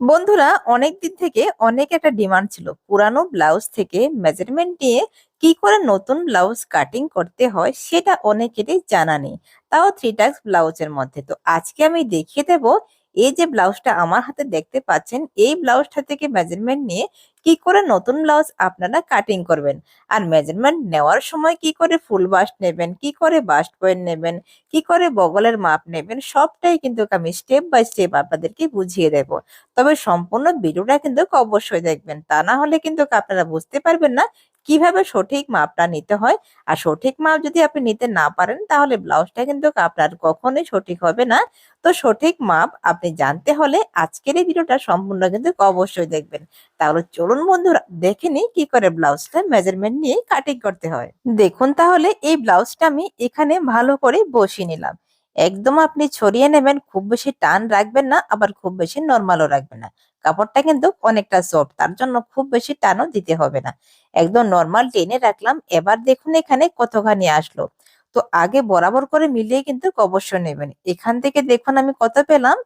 বন্ধুরা, অনেক দিন থেকে অনেক একটা ডিমান্ড ছিল। পুরানো ব্লাউজ থেকে মেজারমেন্ট নিয়ে কি করে নতুন ব্লাউজ কাটিং করতে হয় সেটা অনেকেরই জানা নেই। তাও থ্রি টাক্স ব্লাউজের মধ্যে। তো আজকে আমি দেখিয়ে দেব, এই যে ব্লাউজটা আমার হাতে দেখতে পাচ্ছেন, এই ব্লাউজটা থেকে মেজারমেন্ট নিয়ে কি করে নতুন ব্লাউজ আপনারা কাটিং করবেন? আর মেজারমেন্ট নেওয়ার সময় কি করে ফুল বাস্ট নেবেন? কি করে বাস্ট পয়েন্ট নেবেন? কি করে বগলের মাপ নেবেন? সবটাই কিন্তু আমি স্টেপ বাই স্টেপ আপনাদেরকে বুঝিয়ে দেব। তবে সম্পূর্ণ ভিডিওটা কিন্তু অবশ্যই দেখবেন। তা না হলে কিন্তু আপনারা বুঝতে পারবেন না কীভাবে সঠিক মাপটা নিতে হয়? আর সঠিক মাপ যদি আপনি নিতে না পারেন, তাহলে ব্লাউজটা কিন্তু আপনার কখনোই সঠিক হবে না। তো সঠিক মাপ আপনি জানতে হলে আজকের এই ভিডিওটা সম্পূর্ণ কিন্তু অবশ্যই দেখবেন। তাহলে চলুন বন্ধুরা, দেখে নিই কি করে ব্লাউজটা মেজারমেন্ট নিয়ে কাটিং করতে হয়। দেখুন তাহলে এই ব্লাউজটা আমি এখানে ভালো করে বসিয়ে নিলাম। একদম আপনি ছড়িয়ে নেবেন, খুব বেশি টান রাখবেন না, আবার খুব বেশি নর্মালও রাখবেন না। কাপড়টা কিন্তু অনেকটা সফট তার জন্য খুব বেশি টানও দিতে হবে না। একদম নর্মাল টেনে রাখলাম। এবার দেখুন এখানে কতখানি আসলো। তো আগে বরাবর করে মিলিয়ে কিন্তু অবশ্যই নেবেন। এখান থেকে দেখুন আমি কত পেলাম?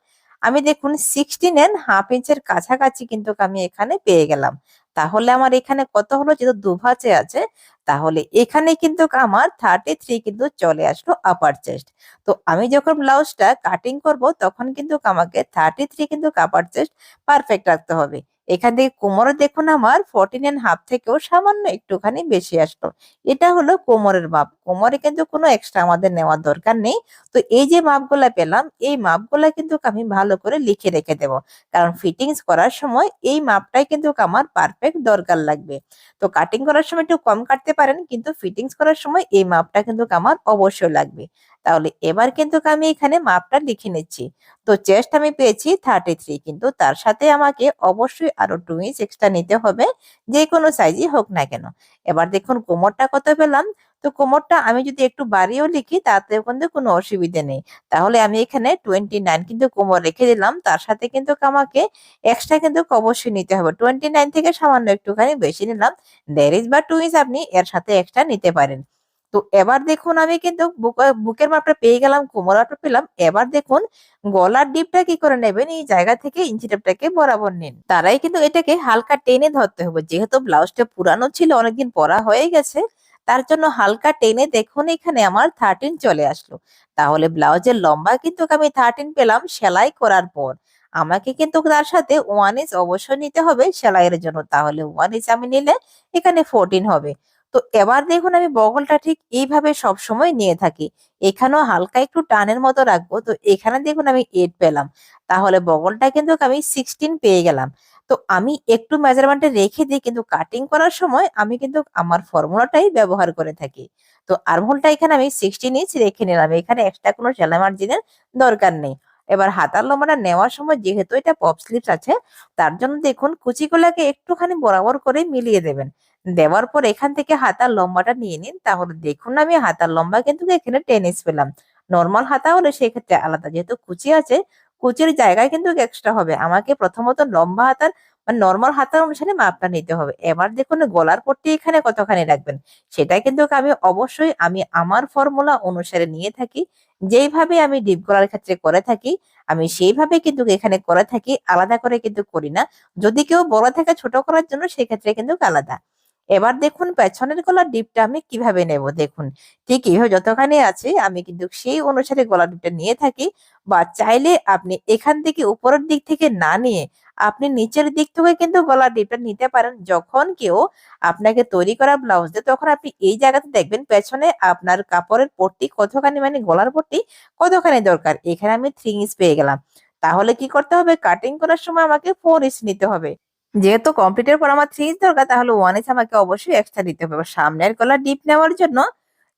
আমি দেখুন সিক্সটিন এর হাফ ইঞ্চের কাছাকাছি কিন্তু আমি এখানে পেয়ে গেলাম। তাহলে আমার এখানে কত হলো? যেহেতু দুভাজে আছে, তাহলে এখানে কিন্তু আমার থার্টি থ্রি কিন্তু চলে আসলো আপার চেস্ট তো আমি যখন ব্লাউজটা কাটিং করব, তখন কিন্তু আমাকে থার্টি থ্রি কিন্তু আপার চেস্ট পারফেক্ট রাখতে হবে। এখান থেকে কোমরে দেখুন আমার ফোরটিন এন্ড হাফ থেকেও সামান্য একটুখানি বেশি আসলো। এটা হলো কোমরের মাপ। কোমরে কিন্তু কোনো এক্সট্রা আমাদের নেওয়ার দরকার নেই। তো এই যে মাপগুলা পেলাম, এই মাপগুলা কিন্তু আমি ভালো করে লিখে রেখে দেব। কারণ ফিটিংস করার সময় এই মাপটাই কিন্তু আমার পারফেক্ট দরকার লাগবে। তো কাটিং করার সময় একটু কম কাটতে পারেন, কিন্তু ফিটিংস করার সময় এই মাপটা কিন্তু আমার অবশ্যই লাগবে। তাহলে এবার কিন্তু আমি এখানে মাপটা লিখে নিচ্ছি। তো চেস্ট আমি পেয়েছি থার্টি থ্রি কিন্তু তার সাথে আমাকে অবশ্যই আরও টু ইঞ্চ এক্সট্রা নিতে হবে, যে কোনো সাইজই হোক না কেন। এবার দেখুন কোমরটা কত পেলাম? তো কোমরটা আমি যদি একটু বাড়িয়েও লিখি, তাতে কিন্তু কোনো অসুবিধে নেই। তাহলে আমি এখানে টোয়েন্টি নাইন কিন্তু কোমর রেখে দিলাম, তার সাথে কিন্তু আমাকে এক্সট্রা কিন্তু অবশ্যই নিতে হবে। টোয়েন্টি নাইন থেকে সামান্য একটুখানি বেশি নিলাম দেড় ইঞ্চ বা টু ইঞ্চ আপনি এর সাথে এক্সট্রা নিতে পারেন। তো এবার দেখুন আমি কিন্তু বুক- বুকের মাপটা পেয়ে গেলাম কোমর মাপটা পেলাম। এবার দেখুন গলার ডিপটা কি করে নেবেন? এই জায়গা থেকে ইঞ্চি টেপটাকে বরাবর নিন। তারাই কিন্তু এটাকে হালকা টেনে ধরতে হবে। যেহেতু ব্লাউজটা পুরানো ছিল, অনেকদিন পরা হয়ে গেছে, তার জন্য হালকা টেনে দেখুন এখানে আমার থার্টিন চলে আসলো। তাহলে ব্লাউজের লম্বা কিন্তু আমি থার্টিন পেলাম সেলাই করার পর। আমাকে কিন্তু তার সাথে ওয়ান ইঞ্চ অবশ্যই নিতে হবে সেলাইয়ের জন্য। তাহলে ওয়ান ইঞ্চ আমি নিলে এখানে ফোরটিন হবে। তো এবার দেখুন আমি বগলটা ঠিক এইভাবে সব সময় নিয়ে থাকি। এখানেও হালকা একটু টানের মতো রাখব। তো এখানে দেখুন আমি এইট পেলাম। তাহলে বগলটা কিন্তু আমি সিক্সটিন পেয়ে গেলাম। তো আমি একটু মেজারমেন্টে রেখে দিই, কিন্তু কাটিং করার সময় আমি কিন্তু আমার ফর্মুলাটাই ব্যবহার করে থাকি। তো আর্মহোলটা এখানে আমি সিক্সটিন ইঞ্চ রেখে নিলাম। এখানে এক্সট্রা কোনো সেলাই মার্জিনের দরকার নেই। এবার হাতার লম্বাটা নেওয়ার সময় যেহেতু এটা পপ স্লিপস আছে, তার জন্য দেখুন কুচিগুলাকে একটুখানি বরাবর করে মিলিয়ে দেবেন। দেওয়ার পর এখান থেকে হাতার লম্বাটা নিয়ে নিন। তাহলে দেখুন আমি হাতার লম্বা কিন্তু এখানে টেন ইঞ্চ পেলাম। নর্মাল হাতা হলে সেক্ষেত্রে আলাদা। যেহেতু কুচি আছে, কুচির জায়গায় কিন্তু এক্সট্রা হবে। আমাকে প্রথমত লম্বা হাতার নর্মাল হাতার অনুসারে মাপটা নিতে হবে। এবার দেখুন গলার পট্টি এখানে কতখানি রাখবেন? সেটা কিন্তু আমি অবশ্যই আমি আমার ফর্মুলা অনুসারে নিয়ে থাকি। যেইভাবে আমি ডিপ গলার ক্ষেত্রে করে থাকি, আমি সেইভাবে কিন্তু এখানে করে থাকি। আলাদা করে কিন্তু করি না। যদি কেউ বড় থেকে ছোট করার জন্য সেক্ষেত্রে কিন্তু আলাদা। এবার দেখুন পেছনের গলার ডিপটা আমি কীভাবে নেব দেখুন। ঠিক এইভাবে যতখানি আছে আমি কিন্তু সেই অনুসারে গলার ডিপটা নিয়ে থাকি বা চাইলে আপনি এখান থেকে উপরের দিক থেকে না নিয়ে আপনি নিচের দিক থেকে কিন্তু গলার ডিপটা নিতে পারেন। যখন কেউ আপনাকে তৈরি করা ব্লাউজ দেয়, তখন আপনি এই জায়গাতে দেখবেন পেছনে আপনার কাপড়ের পট্টি কতখানি মানে গলার পট্টি কতখানি দরকার। এখানে আমি থ্রি ইঞ্চ পেয়ে গেলাম। তাহলে কি করতে হবে? কাটিং করার সময় আমাকে ফোর ইঞ্চ নিতে হবে। যেহেতু কমপ্লিটের পর আমার থ্রি ইঞ্চ দরকার, তাহলে ওয়ান ইঞ্চ আমাকে অবশ্যই এক্সট্রা দিতে হবে। সামনের গলা ডিপ নেওয়ার জন্য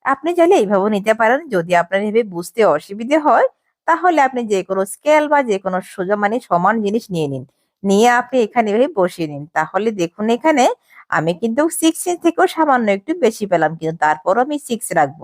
আপনি চাইলে এইভাবেও নিতে পারেন। যদি আপনার এভাবে বুঝতে অসুবিধে হয়, তাহলে আপনি যে কোনো স্কেল বা যে কোনো সোজা মানে সমান জিনিস নিয়ে নিন। নিয়ে আপনি এখানে এভাবে বসিয়ে নিন। তাহলে দেখুন এখানে আমি কিন্তু সিক্স ইঞ্চ থেকেও সামান্য একটু বেশি পেলাম, কিন্তু তারপরও আমি সিক্স রাখব।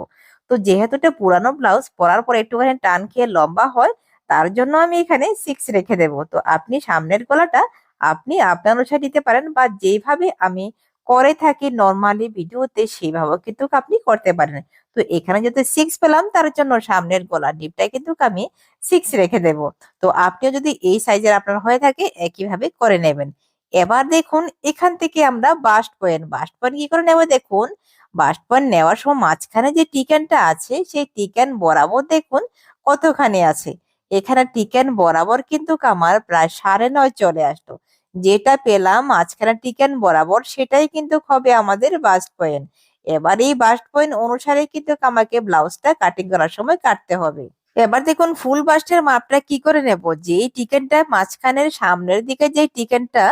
তো যেহেতু এটা পুরানো ব্লাউজ পরার পর একটুখানি টান খেয়ে লম্বা হয়, তার জন্য আমি এখানে সিক্স রেখে দেবো। তো আপনি সামনের গলাটা আপনি আপনার অনুসারে দিতে পারেন বা যেইভাবে আমি করে থাকি নর্মালি ভিডিওতে সেইভাবে কিন্তু আপনি করতে পারেন। তো এখানে যেহেতু সিক্স পেলাম, তার জন্য সামনের গলার ডিপটা কিন্তু আমি সিক্স রেখে দেব। তো আপনিও যদি এই সাইজের আপনার হয়ে থাকে, একইভাবে করে নেবেন। এবার দেখুন, এখান থেকে আমরা বাস্ট পয়েন্ট বাস্ট পয়েন্ট কি করে নেব দেখুন? বাস্ট পয়েন্ট নেওয়ার সময় মাঝখানে যে টিকেনটা আছে, সেই টিকেন বরাবর দেখুন কতখানি আছে। এখানে টিকেন বরাবর কিন্তু আমার প্রায় সাড়ে নয় চলে আসলো যেটা পেলাম মাঝখানে টিকেন বরাবর, সেটাই কিন্তু হবে আমাদের বাস্ট পয়েন্ট এবার এই বাস্ট পয়েন্ট অনুসারে কিন্তু আমাকে ব্লাউজটা কাটিং করার সময় কাটতে হবে। এবার দেখুন ফুল বাস্টের মাপটা কি করে নেব? যেই টিকেনটা মাঝখানের সামনের দিকে যে টিকেনটা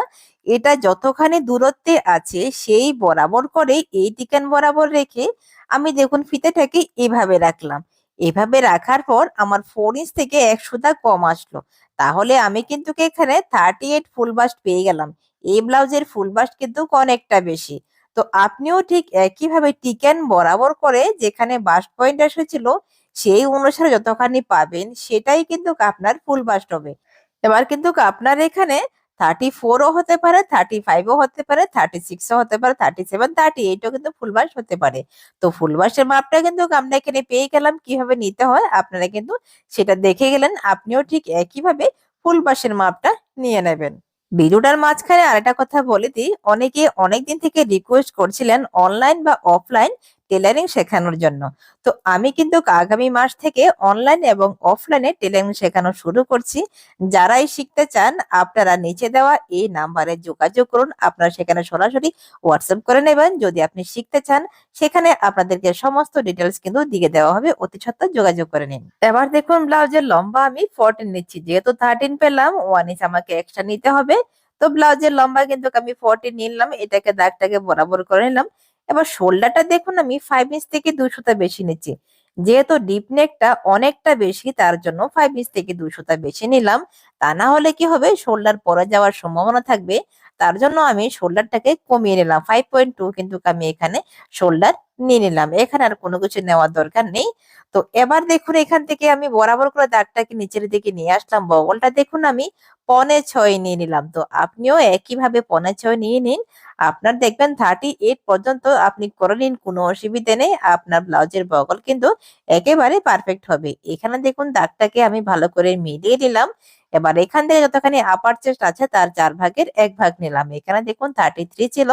এটা যতখানি দূরত্বে আছে, সেই বরাবর করে এই টিকেন বরাবর রেখে আমি দেখুন ফিতেটাকে এভাবে রাখলাম। এভাবে রাখার পর আমার ফোর ইঞ্চ থেকে এক সুতা কম আসলো। তাহলে আমি কিন্তু এখানে থার্টি এইট ফুল বাস্ট পেয়ে গেলাম। এই ব্লাউজের ফুল বাস্ট কিন্তু অনেকটা বেশি। তো আপনিও ঠিক একইভাবে টিকেন বরাবর করে যেখানে বাস্ট পয়েন্ট এসেছিল, সেই অনুসারে যতখানি পাবেন, সেটাই কিন্তু আপনার ফুল বাস্ট হবে। এবার কিন্তু আপনার এখানে থার্টি ফোরও হতে পারে থার্টি ফাইভও হতে পারে থার্টি সিক্সও হতে পারে থার্টি সেভেন থার্টি এইটও কিন্তু ফুল বাস হতে পারে। তো ফুল বাসের মাপটা কিন্তু আমরা এখানে পেয়ে গেলাম, কীভাবে নিতে হয় আপনারা কিন্তু সেটা দেখে গেলেন, আপনিও ঠিক একইভাবে ফুল বাসের মাপটা নিয়ে নেবেন। ভিডিওটার মাঝখানে আরেকটা কথা বলে দিই, অনেকে অনেকদিন থেকে রিকোয়েস্ট করছিলেন অনলাইন বা অফলাইন টেলারিং শেখানোর জন্য। তো আমি কিন্তু আগামী মাস থেকে অনলাইন এবং অফলাইনে টেলারিং শেখানো শুরু করছি। যারাই শিখতে চান, আপনারা নিচে দেওয়া এই নাম্বারে যোগাযোগ করুন। আপনারা সেখানে সরাসরি হোয়াটসঅ্যাপ করে নেবেন। যদি আপনি শিখতে চান, সেখানে আপনাদেরকে সমস্ত ডিটেলস কিন্তু দিয়ে দেওয়া হবে। অতি সত্ত্বর যোগাযোগ করে নিন। এবার দেখুন ব্লাউজের লম্বা আমি ফোরটিন নিচ্ছি। যেহেতু থার্টিন পেলাম ওয়ান ইঞ্চ আমাকে এক্সট্রা নিতে হবে। তো ব্লাউজের লম্বা কিন্তু আমি ফোরটিন নিলাম। এটাকে দাগটাকে বরাবর করে নিলাম। এবার শোল্ডারটা দেখুন আমি ফাইভ ইঞ্চ থেকে দুই সুতা বেশি নিচ্ছি। যেহেতু ডিপ নেকটা অনেকটা বেশি, তার জন্য ফাইভ ইঞ্চ থেকে দুই সুতা বেশি নিলাম। তা না হলে কি হবে? শোল্ডার পরে যাওয়ার সম্ভাবনা থাকবে। তার জন্য আমি শোল্ডারটাকে কমিয়ে নিলাম। ফাইভ পয়েন্ট টু কিন্তু আমি এখানে শোল্ডার নিয়ে নিলাম। এখানে আর কোনো কিছু নেওয়ার দরকার নেই। তো এবার দেখুন, এখান থেকে আমি বরাবর করে দাগটাকে নিচের দিকে নিয়ে আসলাম। বগলটা দেখুন, আমি পনে ছয় নিয়ে নিলাম। তো আপনিও একইভাবে পনে ছয় নিয়ে নিন। আপনার দেখবেন থার্টি এইট পর্যন্ত আপনি করে নিন, কোনো অসুবিধে নেই। আপনার ব্লাউজের বগল কিন্তু একেবারে পারফেক্ট হবে। এখানে দেখুন, দাগটাকে আমি ভালো করে মিলিয়ে নিলাম। এবার এখান থেকে যতখানি আপার চেস্ট আছে, তার চার ভাগের এক ভাগ নিলাম। এখানে দেখুন থার্টি থ্রি ছিল,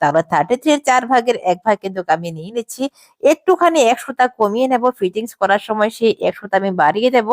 তাহলে থার্টি থ্রি চার ভাগের এক ভাগ কিন্তু আমি নিয়ে নিচ্ছি। একটুখানি এক সুতা কমিয়ে নেব ফিটিংস করার সময় সেই এক সুতা আমি বাড়িয়ে দেব।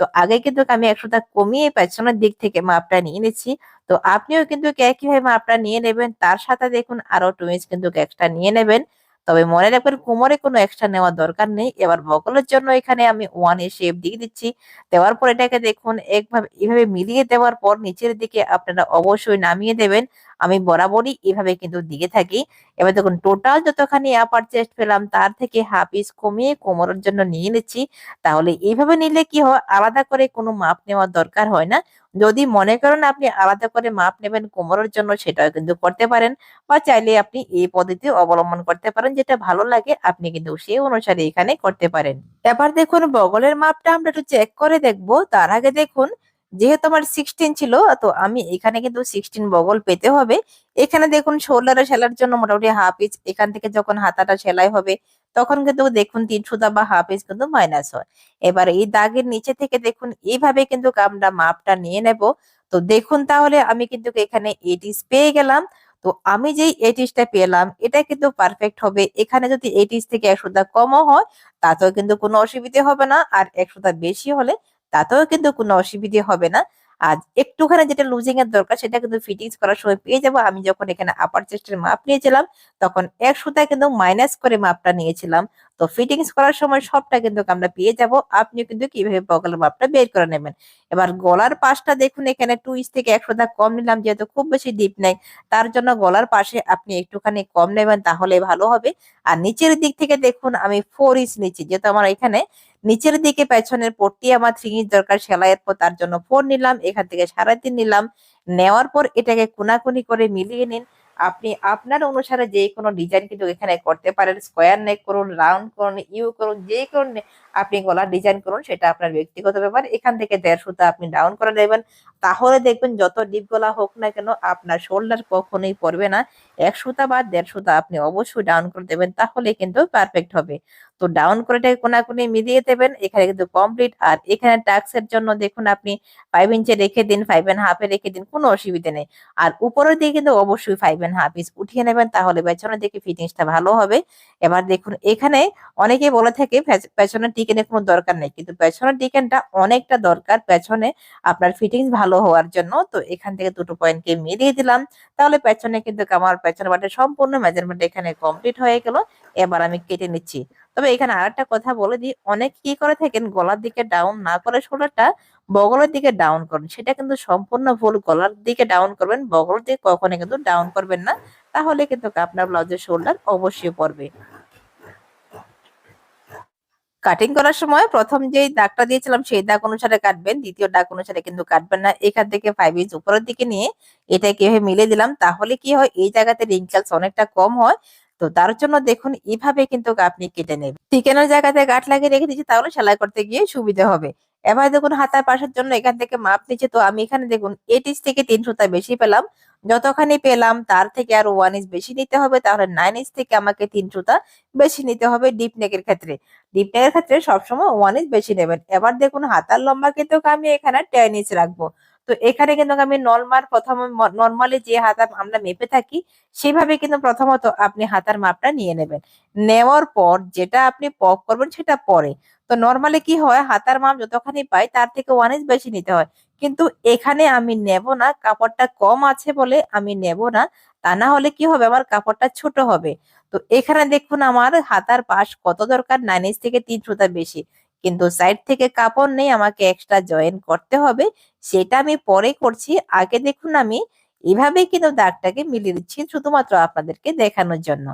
তো আগে কিন্তু আমি এক সুতা কমিয়ে পেছনের দিক থেকে মাপটা নিয়ে নিচ্ছি। তো আপনিও কিন্তু একইভাবে মাপটা নিয়ে নেবেন, তার সাথে দেখুন আরও টু ইঞ্চ কিন্তু এক্সট্রা নিয়ে নেবেন। তবে মনে রাখবেন, কোমরে কোনো এক্সট্রা নেওয়ার দরকার নেই। এবার বকলের জন্য এখানে আমি ওয়ান এ শেপ দিয়ে দিচ্ছি। দেওয়ার পর এটাকে দেখুন, একভাবে, এভাবে মিলিয়ে দেওয়ার পর নিচের দিকে আপনারা অবশ্যই নামিয়ে দেবেন। আমি বরাবরই এভাবে কিন্তু দিয়ে থাকি। এবার দেখুন টোটাল যতখানি আপার চেস্ট পেলাম, তার থেকে হাফ ইস কমিয়ে কোমরের জন্য নিয়ে নিচ্ছি। তাহলে এইভাবে নিলে কি হয়? আলাদা করে কোনো মাপ নেওয়ার দরকার হয় না। যদি মনে করেন আপনি আলাদা করে মাপ নেবেন কোমরের জন্য, সেটাও কিন্তু করতে পারেন। বা চাইলে আপনি এই পদ্ধতি অবলম্বন করতে পারেন, যেটা ভালো লাগে, আপনি কিন্তু সেই অনুসারে এখানে করতে পারেন। এবার দেখুন, বগলের মাপটা আমরা একটু চেক করে দেখব। তার আগে দেখুন যেহেতু আমার সিক্সটিন ছিল, তো আমি এখানে কিন্তু সিক্সটিন বগল পেতে হবে। এখানে দেখুন শোল্ডারে সেলার জন্য মোটামুটি হাফ ইঞ্চ এখান থেকে যখন হাতাটা সেলাই হবে, তখন কিন্তু দেখুন তিন সুতা বা হাফ ইঞ্চ কিন্তু মাইনাস হয়। এবার এই দাগের নিচে থেকে দেখুন এইভাবে কিন্তু আমরা মাপটা নিয়ে নেব। তো দেখুন তাহলে আমি কিন্তু এখানে এইটিস পেয়ে গেলাম। তো আমি যেই এইটিসটা পেলাম, এটা কিন্তু পারফেক্ট হবে। এখানে যদি এইটিস থেকে এক সুতা কমও হয়, তাতেও কিন্তু কোনো অসুবিধে হবে না। আর এক সুতা বেশি হলে তাতেও কিন্তু কোনো অসুবিধে হবে না। আর একটুখানি যেটা লুজিং এর দরকার, সেটা কিন্তু ফিটিংস করার সময় পেয়ে যাব। আমি যখন এখানে আপার চেস্টের মাপ নিয়েছিলাম, তখন এক সুতা কিন্তু মাইনাস করে মাপটা নিয়েছিলাম। তো ফিটিংস করার সময় সবটা কিন্তু আমরা পেয়ে যাব। আপনিও কিন্তু কীভাবে বগলের মাপটা বের করে নেবেন। এবার গলার পাশটা দেখুন, এখানে টু ইঞ্চ থেকে এক সুতা কম নিলাম, যেহেতু খুব বেশি ডিপ নেই। তার জন্য গলার পাশে আপনি একটুখানি কম নেবেন, তাহলে ভালো হবে। আর নিচের দিক থেকে দেখুন, আমি ফোর ইঞ্চ নিচ্ছি। যেহেতু আমার এখানে নিচের দিকে পেছনের পট্টি আমার থ্রি ইঞ্চ দরকার, সেলাইয়ের পর তার জন্য ফোর নিলাম, এখান থেকে সাড়ে তিন নিলাম। নেওয়ার পর এটাকে কোনাকুনি করে মিলিয়ে নিন। আপনি আপনার অনুসারে যে কোনো ডিজাইন কিন্তু এখানে করতে পারেন স্কোয়ার নেক করুন রাউন্ড করুন ইউ করুন, যে কোনো আপনি গলার ডিজাইন করুন, সেটা আপনার ব্যক্তিগত ব্যাপার। এখান থেকে দেড় সুতা আপনি ডাউন করে দেবেন তাহলে দেখবেন যত ডিপ গলা হোক না কেন, আপনার শোল্ডার কখনোই পড়বে না। এক সুতা বা দেড় সুতা আপনি অবশ্যই ডাউন করে দেবেন, তাহলে কিন্তু পারফেক্ট হবে। তো ডাউন করে এটাকে কোনাকুনি মিলিয়ে দেবেন, এখানে কিন্তু কমপ্লিট আর এখানে টাক্সের জন্য দেখুন আপনি ফাইভ ইঞ্চে রেখে দিন ফাইভ এন্ড হাফে রেখে দিন, কোনো অসুবিধা নেই। আর উপরের দিকে কিন্তু অবশ্যই ফাইভ এন্ড হাফ ইঞ্চ উঠিয়ে নেবেন, তাহলে পেছনের দিকে ফিটিংসটা ভালো হবে। এবার দেখুন, এখানে অনেকে বলে থাকে পেছ- পেছনের টিকেনের কোনো দরকার নেই, কিন্তু পেছনের টিকেনটা অনেকটা দরকার পেছনে আপনার ফিটিংস ভালো হওয়ার জন্য। তো এখান থেকে দুটো পয়েন্টকে মিলিয়ে দিলাম, তাহলে পেছনে কিন্তু আমার পেছনের বাটের সম্পূর্ণ মেজারমেন্ট এখানে কমপ্লিট হয়ে গেল। এবার আমি কেটে নিচ্ছি। তবে এখানে আরেকটা কথা বলে দিই, অনেক কি করে থাকেন, গলার দিকে ডাউন না করে শোল্ডারটা বগলের দিকে ডাউন করুন। সেটা কিন্তু সম্পূর্ণ ভুল, গলার দিকে ডাউন করবেন, বগলের দিকে কখনো কিন্তু ডাউন করবেন না। তাহলে কিন্তু আপনার ব্লাউজের শোল্ডার অবশ্যই পড়বে। কাটিং করার সময় প্রথম যেই দাগটা দিয়েছিলাম, সেই দাগ অনুসারে কাটবেন, দ্বিতীয় দাগ অনুসারে কিন্তু কাটবেন না। এখান থেকে ফাইভ ইঞ্চ উপরের দিকে নিয়ে এটা কীভাবে মিলে দিলাম, তাহলে কি হয়, এই জায়গাতে রিঙ্কেলস অনেকটা কম হয়। তো তার জন্য দেখুন এইভাবে কিন্তু আপনি কেটে নেবেন। চিকেনের জায়গাতে গাঁট লাগিয়ে রেখে দিচ্ছি তাহলে সেলাই করতে গিয়ে সুবিধা হবে। এবার দেখুন, হাতার পাশের জন্য এখান থেকে মাপ নিচ্ছে। তো আমি এখানে দেখুন এইট ইঞ্চ থেকে তিন সুতা বেশি পেলাম। যতখানি পেলাম, তার থেকে আর ওয়ান ইঞ্চ বেশি নিতে হবে। তাহলে নাইন ইঞ্চ থেকে আমাকে তিন সুতা বেশি নিতে হবে ডিপ নেকের ক্ষেত্রে। ডিপ নেকের ক্ষেত্রে সবসময় ওয়ান ইঞ্চ বেশি নেবেন। এবার দেখুন, হাতার লম্বা কিন্তু আমি এখানে টেন ইঞ্চ রাখব। তো এখানে কিন্তু আমি নর্মাল প্রথম নর্মালি যে হাতা আমরা মেপে থাকি সেভাবে কিন্তু প্রথমত আপনি হাতার মাপটা নিয়ে নেবেন। নেওয়ার পর যেটা আপনি পপ করবেন সেটা পরে। তো নর্মালি কি হয়, হাতার মাপ যতখানি পাই তার থেকে ওয়ান ইঞ্চ বেশি নিতে হয়। কিন্তু এখানে আমি নেব না, কাপড়টা কম আছে বলে আমি নেব না, তা না হলে কি হবে, আমার কাপড়টা ছোট হবে। তো এখানে দেখুন আমার হাতার পাশ কত দরকার? নাইন ইঞ্চ থেকে তিন সুতা বেশি। কিন্তু সাইড থেকে কাপড় নেই, আমাকে এক্সট্রা জয়েন করতে হবে। সেটা আমি পরে করছি। আগে দেখুন আমি এভাবে কিন্তু দাগটাকে মিলিয়ে দিচ্ছি শুধুমাত্র আপনাদেরকে দেখানোর জন্য।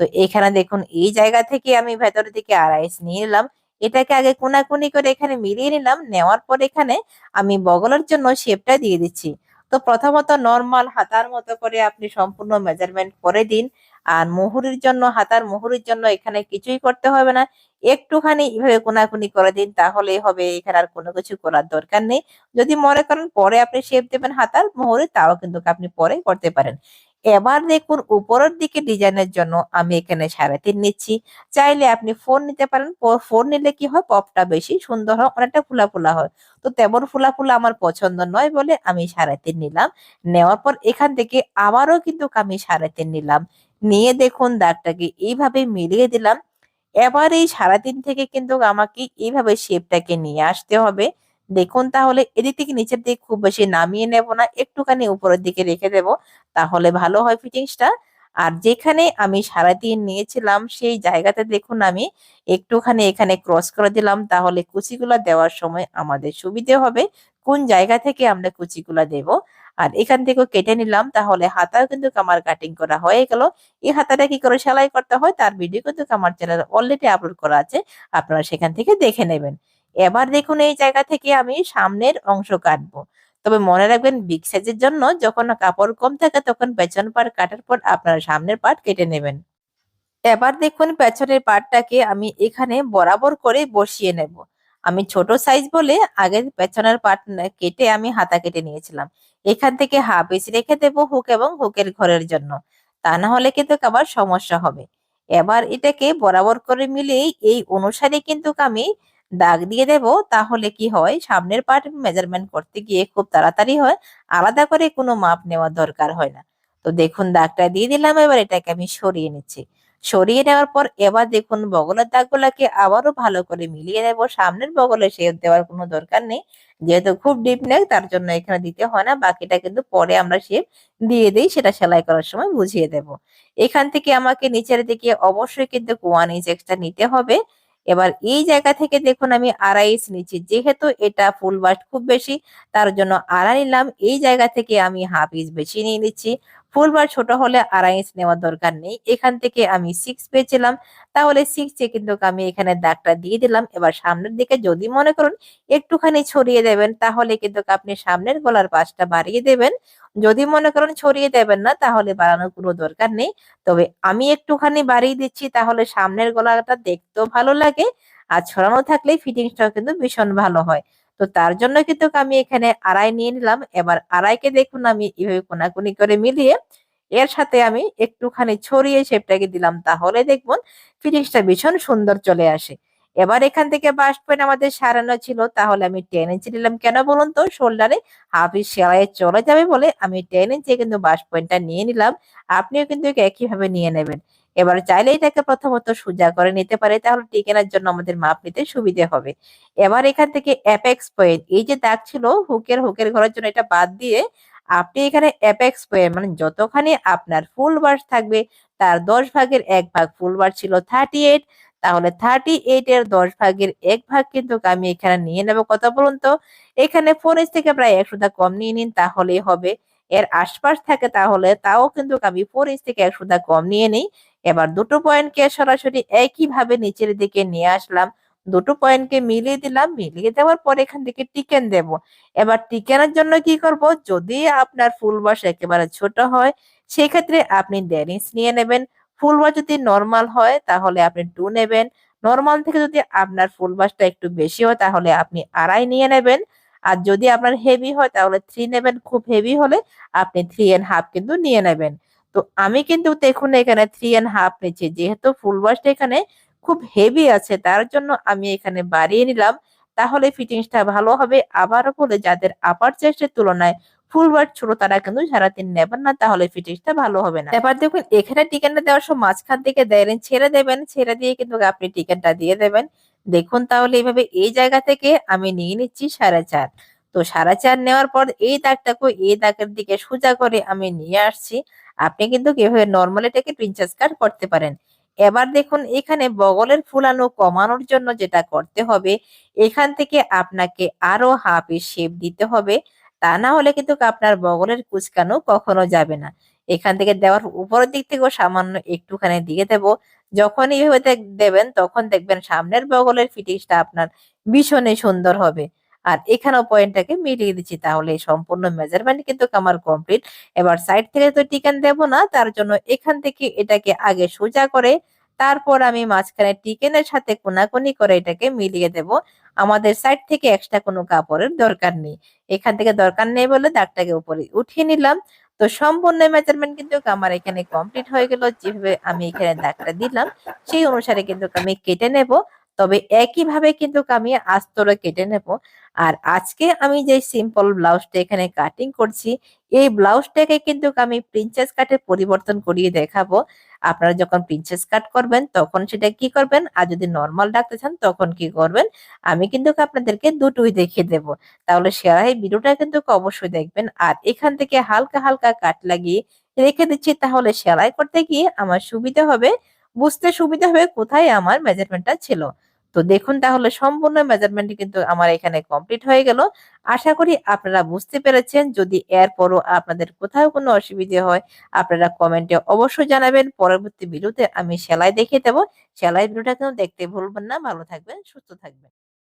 তো এখানে দেখুন, এই জায়গা থেকে আমি ভেতরের দিকে আড়াইশ নিয়ে নিলাম। এটাকে আগে কোনাকুনি করে এখানে মিলিয়ে নিলাম। নেওয়ার পর এখানে আমি বগলের জন্য শেপটা দিয়ে দিচ্ছি। তো প্রথমত নর্মাল হাতার মতো করে আপনি সম্পূর্ণ মেজারমেন্ট করে দিন। আর মুহুরির জন্য, হাতার মুহুরির জন্য এখানে কিছুই করতে হবে না। একটুখানি এভাবে কোনাকুনি করে দিন তাহলেই হবে এখানে আর কোনো কিছু করার দরকার নেই। যদি মনে করেন পরে আপনি শেপ দেবেন হাতার মুহুরি, তাও কিন্তু আপনি পরে করতে পারেন। এবার দেখুন, উপরের দিকে ডিজাইনের জন্য আমি এখানে সাড়ে তিন নিচ্ছি। চাইলে আপনি ফোন নিতে পারেন। ফোন নিলে কি হয়? পপটা বেশি সুন্দর হয়, অনেকটা ফুলা ফুলা হয়। তো তেমন ফুলা ফুলা আমার পছন্দ নয় বলে আমি সাড়ে তিন নিলাম। নেওয়ার পর এখান থেকে আবারও কিন্তু আমি সাড়ে তিন নিলাম। নিয়ে দেখুন দাগটাকে এইভাবে মিলিয়ে দিলাম। এবার এই সারাদিন থেকে কিন্তু আমাকে এইভাবে শেপটাকে নিয়ে আসতে হবে। দেখুন তাহলে এদিক থেকে নিচের দিকে খুব বেশি নামিয়ে নেব না, একটুখানি উপরের দিকে রেখে দেব, তাহলে ভালো হয় ফিটিংসটা। আর যেখানে আমি সারাদিন নিয়েছিলাম সেই জায়গাতে দেখুন আমি একটুখানি এখানে ক্রস করে দিলাম, তাহলে কুচিগুলা দেওয়ার সময় আমাদের সুবিধে হবে। কোন জায়গা থেকে আমরা কুচিগুলা দেব? আর এখান থেকেও কেটে নিলাম, তাহলে হাতাও কিন্তু আমার কাটিং করা হয়ে গেল। এই হাতাটা কি করে সেলাই করতে হয়, তার ভিডিও কিন্তু আমার চ্যানেল অলরেডি আপলোড করা আছে, আপনারা সেখান থেকে দেখে নেবেন। এবার দেখুন এই জায়গা থেকে আমি সামনের অংশ কাটবো। তবে মনে রাখবেন বিগ সাইজের জন্য যখন কাপড় কম থাকে, তখন পেছন পাট কাটার পর আপনারা সামনের পাট কেটে নেবেন। এবার দেখুন পেছনের পাটটাকে আমি এখানে বরাবর করে বসিয়ে নেব। আমি ছোট সাইজ বলে আগে পেছনের পাট কেটে আমি হাতা কেটে নিয়েছিলাম। এখান থেকে হাফ ইঞ্চ রেখে দেবো হুক এবং হুকের ঘরের জন্য। তা না হলে কিন্তু আবার সমস্যা হবে। এবার এটাকে বরাবর করে মিলিয়ে এই অনুসারে কিন্তু আমি দাগ দিয়ে দেব, তাহলে কি হয়? সামনের পার্ট মেজারমেন্ট করতে গিয়ে খুব তাড়াতাড়ি হয়। আলাদা করে কোনো মাপ নেওয়ার দরকার হয় না। তো দেখুন, দাগটা দিয়ে দিলাম, এবার এটাকে আমি সরিয়ে নিচ্ছি। সরিয়ে নেওয়ার পর এবার দেখুন বগলের দাগগুলাকে আবারও ভালো করে মিলিয়ে নেব। সামনের বগলে শেপ দেওয়ার কোনো দরকার নেই। যেহেতু খুব ডিপ নেক তার জন্য এখানে দিতে হয় না। বাকিটা কিন্তু পরে আমরা শেপ দিয়ে দিই, সেটা সেলাই করার সময় বুঝিয়ে দেব। এখান থেকে আমাকে নিচের দিকে অবশ্যই কিন্তু ওয়ান ইঞ্চ এক্সট্রা নিতে হবে। এবার এই জায়গা থেকে দেখুন আমি আড়াই ইঞ্চ নিচ্ছি। যেহেতু এটা ফুল বাস্ট খুব বেশি, তার জন্য আড়াই নিলাম। এই জায়গা থেকে আমি হাফ ইঞ্চ বেশি নিয়ে নিচ্ছি। ফুল বার ছোট হলে আড়াই ইঞ্চ নেওয়ার দরকার নেই। এখান থেকে আমি সিক্স পেয়েছিলাম। তাহলে সিক্সে কিন্তু আমি এখানে দাগটা দিয়ে দিলাম। এবার সামনের দিকে যদি মনে করুন একটুখানি ছড়িয়ে দেবেন, তাহলে কিন্তু আপনি সামনের গলার পাশটা বাড়িয়ে দেবেন। যদি মনে করেন ছড়িয়ে দেবেন না, তাহলে বাড়ানোর কোনো দরকার নেই। তবে আমি একটুখানি বাড়িয়ে দিচ্ছি, তাহলে সামনের গলাটা দেখতেও ভালো লাগে। আর ছড়ানো থাকলে ফিটিংসটাও কিন্তু ভীষণ ভালো হয়। তো তার জন্য কিন্তু আমি এখানে আড়াই নিয়ে নিলাম। এবার আড়াইকে দেখুন আমি এভাবে কোনাকুনি করে মিলিয়ে এর সাথে আমি একটুখানি ছড়িয়ে শেপটাকে দিলাম। তাহলে দেখবেন ফিটিংসটা ভীষণ সুন্দর চলে আসে। এবার এখান থেকে বাস্ট পয়েন্ট আমাদের সারানো ছিল। তাহলে আমি টেন ইঞ্চি নিলাম কেন বলুন তো? শোল্ডারে হাফ সেলাইয়ে চলে যাবে বলে আমি টেন ইঞ্চি কিন্তু বাস্ট পয়েন্টটা নিয়ে নিলাম। আপনিও কিন্তু একইভাবে নিয়ে নেবেন। এবার চাইলে এটাকে প্রথমত সোজা করে নিতে পারে, তাহলে টিকেনার জন্য আমাদের মাপ নিতে সুবিধে হবে। এবার এখান থেকে অ্যাপেক্স পয়েন্ট এই যে দাগ ছিল হুকের হুকের ঘরের জন্য এটা বাদ দিয়ে আপনি এখানে অ্যাপেক্স পয়েন্ট মানে যতখানি আপনার ফুল বার্স থাকবে, তার দশ ভাগের এক ভাগ ফুল বার ছিল থার্টি এইট তাহলে থার্টি এইট এর দশ ভাগের এক ভাগ কিন্তু আমি এখানে নিয়ে নেব। কত বলুন তো? এখানে ফোর থেকে প্রায় একশোটা কম নিয়ে নিন, তাহলেই হবে। এর আশপাশ থাকে তাহলে তাও কিন্তু আমি ফোর ইঞ্চ থেকে একশোটা কম নিয়ে নিই। এবার দুটো পয়েন্টকে সরাসরি একইভাবে নিচের দিকে নিয়ে আসলাম। দুটো পয়েন্টকে মিলিয়ে দিলাম, মিলিয়ে দেওয়ার পর এখান থেকে টিকেন দেব। এবার টিকেনের জন্য কি করব? যদি আপনার ফুল বাস একেবারে ছোট হয়, সেক্ষেত্রে আপনি দেড় নিয়ে নেবেন। ফুল বাস যদি নর্মাল হয়, তাহলে আপনি টু নেবেন। নর্মাল থেকে যদি আপনার ফুল বাসটা একটু বেশি হয়, তাহলে আপনি আড়াই নিয়ে নেবেন। আর যদি আপনার হেভি হয়, তাহলে থ্রি নেবেন। খুব হেভি হলে আপনি থ্রি এন্ড হাফ কিন্তু নিয়ে নেবেন। তো আমি কিন্তু দেখুন এখানে থ্রি অ্যান্ড হাফ নিচ্ছি। যেহেতু ফুল বাসটা এখানে খুব হেভি আছে, তার জন্য আমি এখানে বাড়িয়ে নিলাম। তাহলে ফিটিংসটা ভালো হবে। আবারও বলে, যাদের আপার চেস্টের তুলনায় ফুল ওয়ার্ড ছোট, তারা কিন্তু সারা দিন নেবেন না, তাহলে ফিটিংসটা ভালো হবে না। এবার দেখুন, এখানে টিকেনটা দেওয়ার সময় মাঝখান থেকে দেবেন ছেড়ে দেবেন ছেড়ে দিয়ে কিন্তু আপনি টিকেনটা দিয়ে দেবেন। দেখুন তাহলে এইভাবে এই জায়গা থেকে আমি নিয়ে নিচ্ছি সাড়ে চার। তো সাড়ে চার নেওয়ার পর এই দাগটাকে এই দাগের দিকে সোজা করে আমি নিয়ে আসছি। আপনি কিন্তু কীভাবে নর্মাল এটাকে প্রিন্সেস কাট করতে পারেন। এবার দেখুন, এখানে বগলের ফুলানো কমানোর জন্য যেটা করতে হবে, এখান থেকে আপনাকে আরও হাফ শেপ দিতে হবে। তা না হলে কিন্তু আপনার বগলের কুচকানো কখনো যাবে না। এখান থেকে দেওয়ার উপরের দিক থেকেও সামান্য একটুখানি দিয়ে দেব। যখন এইভাবে দেবেন, তখন দেখবেন সামনের বগলের ফিটিংসটা আপনার ভীষণই সুন্দর হবে। আর এখানেও পয়েন্টটাকে মিলিয়ে দিচ্ছি। তাহলে সম্পূর্ণ মেজারমেন্ট কিন্তু আমার কমপ্লিট এবার সাইড থেকে তো টিকেন দেব না, তার জন্য এখান থেকে এটাকে আগে সোজা করে, তারপর আমি মাঝখানে টিকেনের সাথে কোনাকুনি করে এটাকে মিলিয়ে দেব। আমাদের সাইড থেকে এক্সট্রা কোনো কাপড়ের দরকার নেই। এখান থেকে দরকার নেই বলে দাগটাকে উপরে উঠিয়ে নিলাম। তো সম্পূর্ণ মেজারমেন্ট কিন্তু আমার এখানে কমপ্লিট হয়ে গেল। যেভাবে আমি এখানে দাগটা দিলাম, সেই অনুসারে কিন্তু আমি কেটে নেব। তবে একইভাবে কিন্তু আমি আস্তরে কেটে নেব। আর আজকে আমি যে সিম্পল ব্লাউজটা এখানে কাটিং করছি, এই ব্লাউজটাকে কিন্তু আমি প্রিন্সেস কাটে পরিবর্তন করিয়ে দেখাবো। আপনারা যখন প্রিন্সেস কাট করবেন, তখন সেটা কি করবেন? আর যদি নর্মাল রাখতে চান, তখন কি করবেন? আমি কিন্তু আপনাদেরকে দুটোই দেখিয়ে দেব। তাহলে সেলাই ভিডিওটা কিন্তু অবশ্যই দেখবেন। আর এখান থেকে হালকা হালকা কাট লাগিয়ে রেখে দিচ্ছি, তাহলে সেলাই করতে গিয়ে আমার সুবিধা হবে। বুঝতে সুবিধা হবে কোথায় আমার মেজারমেন্টটা ছিল। তো দেখুন তাহলে সম্পূর্ণ মেজারমেন্ট কিন্তু আমার এখানে কমপ্লিট হয়ে গেল। আশা করি আপনারা বুঝতে পেরেছেন। যদি এরপরও আপনাদের কোথাও কোনো অসুবিধে হয়, আপনারা কমেন্টে অবশ্যই জানাবেন। পরবর্তী ভিডিওতে আমি সেলাই দেখিয়ে দেবো। সেলাই ভিডিওটা কিন্তু দেখতে ভুলবেন না। ভালো থাকবেন, সুস্থ থাকবেন।